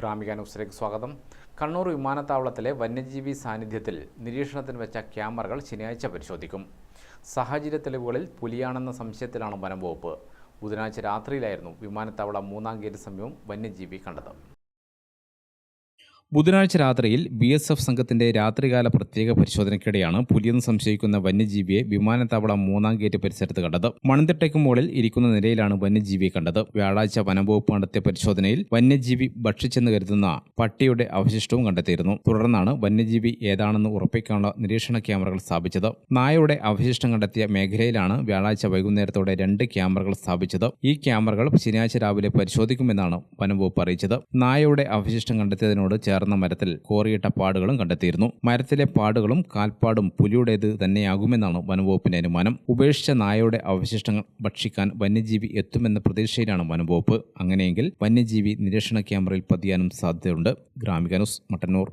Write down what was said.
ഗ്രാമിക ന്യൂസിലേക്ക് സ്വാഗതം. കണ്ണൂർ വിമാനത്താവളത്തിലെ വന്യജീവി സാന്നിധ്യത്തിൽ നിരീക്ഷണത്തിന് വെച്ച ക്യാമറകൾ ശനിയാഴ്ച പരിശോധിക്കും. സാഹചര്യ തെളിവുകളിൽ പുലിയാണെന്ന സംശയത്തിലാണ് വനം വകുപ്പ് ബുധനാഴ്ച രാത്രിയിലായിരുന്നു വിമാനത്താവള മൂന്നാം ഗേറ്റ് സമീപം വന്യജീവി കണ്ടത്. ബുധനാഴ്ച രാത്രിയിൽ ബി എസ് എഫ് സംഘത്തിന്റെ രാത്രികാല പ്രത്യേക പരിശോധനയ്ക്കിടെയാണ് പുലിയെന്ന് സംശയിക്കുന്ന വന്യജീവിയെ വിമാനത്താവളം മൂന്നാം ഗേറ്റ് പരിസരത്ത് കണ്ടത്. മണന്തിട്ടയ്ക്ക് മുകളിൽ ഇരിക്കുന്ന നിലയിലാണ് വന്യജീവിയെ കണ്ടത്. വ്യാഴാഴ്ച വനംവകുപ്പ് നടത്തിയ പരിശോധനയിൽ വന്യജീവി ഭക്ഷിച്ചെന്ന് കരുതുന്ന പട്ടിയുടെ അവശിഷ്ടവും കണ്ടെത്തിയിരുന്നു. തുടർന്നാണ് വന്യജീവി ഏതാണെന്ന് ഉറപ്പിക്കാനുള്ള നിരീക്ഷണ ക്യാമറകൾ സ്ഥാപിച്ചത്. നായയുടെ അവശിഷ്ടം കണ്ടെത്തിയ മേഖലയിലാണ് വ്യാഴാഴ്ച വൈകുന്നേരത്തോടെ രണ്ട് ക്യാമറകൾ സ്ഥാപിച്ചത്. ഈ ക്യാമറകൾ ശനിയാഴ്ച രാവിലെ പരിശോധിക്കുമെന്നാണ് വനംവകുപ്പ് അറിയിച്ചത്. നായയുടെ അവശിഷ്ടം കണ്ടെത്തിയതിനോട് ചേർന്ന മരത്തിൽ കോറിയിട്ട പാടുകളും കണ്ടെത്തിയിരുന്നു. മരത്തിലെ പാടുകളും കാൽപ്പാടും പുലിയുടേത് തന്നെയാകുമെന്നാണ് വനംവകുപ്പിന്റെ അനുമാനം. ഉപേക്ഷിച്ച നായയുടെ അവശിഷ്ടങ്ങൾ ഭക്ഷിക്കാൻ വന്യജീവി എത്തുമെന്ന പ്രതീക്ഷയിലാണ് വനംവകുപ്പ്. അങ്ങനെയെങ്കിൽ വന്യജീവി നിരീക്ഷണ ക്യാമറയിൽ പതിയാനും സാധ്യതയുണ്ട്. ഗ്രാമിക ന്യൂസ് മട്ടന്നൂർ.